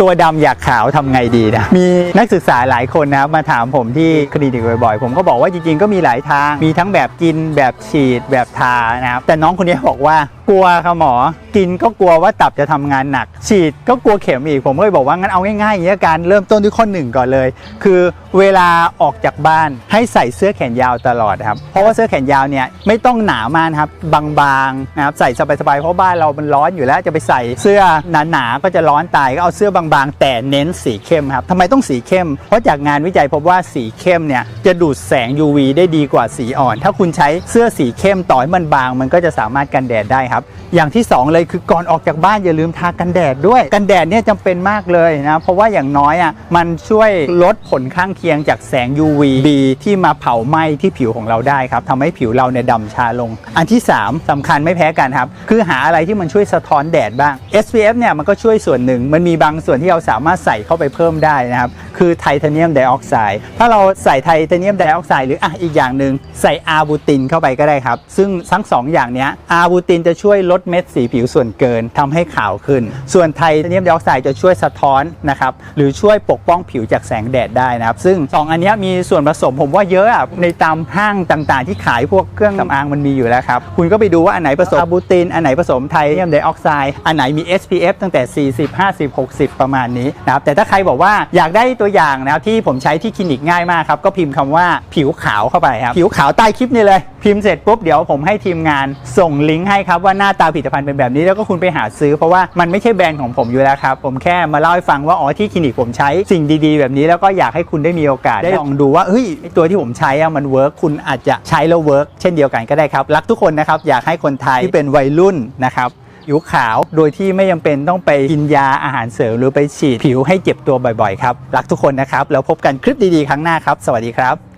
ตัวดำอยากขาวทำไงดีนะ มีนักศึกษาหลายคนนะครับมาถามผมที่คลินิกบ่อยๆ ผมก็บอกว่าจริงๆ ก็มีหลายทาง มีทั้งแบบกินแบบฉีดแบบทานะครับ แต่น้องคนนี้บอกว่า กลัวค่ะหมอ กินก็กลัวว่าตับจะทำงานหนัก ฉีดก็กลัวเข็มอีก ผมก็เลยบอกว่างั้นเอาง่ายๆอย่างนี้การเริ่มต้นด้วยข้อหนึ่งก่อนเลย คือเวลาออกจากบ้านให้ใส่เสื้อแขนยาวตลอดครับ เพราะว่าเสื้อแขนยาวเนี่ยไม่ต้องหนามากครับบางๆนะครับใส่สบายๆเพราะบ้านเรามันร้อนอยู่แล้วจะไปใส่เสื้อหนาๆก็จะร้อนตายก็เอาเสื้อบางๆ แต่เน้นสีเข้มครับทำไมต้องสีเข้ม เพราะจากงานวิจัยพบว่าสีเข้มเนี่ยจะดูดแสง UV ได้ดีกว่าสีอ่อน ถ้าคุณใช้เสื้อสีเข้มต่อให้มันบาง มันก็จะสามารถกันแดดได้ครับอย่างที่ 2 เลยคือก่อนออกจากบ้านอย่าลืมทากันแดดด้วย กันแดดเนี่ยจำเป็นมากเลยนะ เพราะว่าอย่างน้อยอะมันช่วยลดผลข้างเคียงจากแสง UVB ที่มาเผาไหม้ที่ผิวของเราได้ครับทำให้ผิวเราเนี่ยดำชาลง อันที่ 3สำคัญไม่แพ้กันครับ คือหาอะไรที่มันช่วยสะท้อนแดดบ้าง SPF เนี่ยมันก็ช่วยส่วนหนึ่ง มันมีบางส่วนที่เราสามารถใส่เข้าไปเพิ่มได้นะครับ คือไทเทเนียมไดออกไซด์ถ้าเราใส่ไทเทเนียมไดออกไซด์หรืออะอีกอย่างหนึ่งใส่อาร์บูตินเข้าไปก็ได้ครับ ซึ่งทั้งสองอย่างนี้อาร์บูตินจะช่วยลดเม็ดสีผิวส่วนเกินทำให้ขาวขึ้น ส่วนไทเทเนียมไดออกไซด์จะช่วยสะท้อนนะครับหรือช่วยปกป้องผิวจากแสงแดดได้นะครับ ซึ่ง 2 อันนี้มีส่วนผสมผมว่าเยอะอะในตามห้างต่างๆ ที่ขายพวกเครื่องสำอางมันมีอยู่แล้วครับ คุณก็ไปดูว่าอันไหนผสมอาร์บูติน อันไหนผสมไทเทเนียมไดออกไซด์อันไหนมี SPF ตั้งแต่ 40 50 60 ประมาณนี้นะครับแต่ถ้าใครบอกว่าอยากได้ตัวัวอย่างนะครับที่ผมใช้ที่คลินิกง่ายมากครับ ก็พิมพ์คำว่าผิวขาวเข้าไปครับ ผิวขาวใต้คลิปนี้เลย พิมพ์เสร็จปุ๊บเดี๋ยวผมให้ทีมงานส่งลิงก์ให้ครับว่าหน้าตาผลิตภัณฑ์เป็นแบบนี้แล้วก็คุณไปหาซื้อเพราะว่ามันไม่ใช่แบรนด์ของผมอยู่แล้วครับ ผมแค่มาเล่าให้ฟังว่าอ๋อที่คลินิกผมใช้สิ่งดีๆ แบบนี้แล้วก็อยากให้คุณได้มีโอกาสได้ลองดูว่าเฮ้ยตัวที่ผมใช้อะมันเวิร์กคุณอาจจะใช้แล้วเวิร์กเช่นเดียวกันก็ได้ครับรักทุกคนนะครับอยากให้คนไทยที่เป็นวัยรุ่นนะครับ ผิวขาว โดยที่ไม่จำเป็นต้องไปกินยาอาหารเสริมหรือไปฉีดผิวให้เจ็บตัวบ่อยๆครับ รักทุกคนนะครับ แล้วพบกันคลิปดีๆ ครั้งหน้าครับ สวัสดีครับ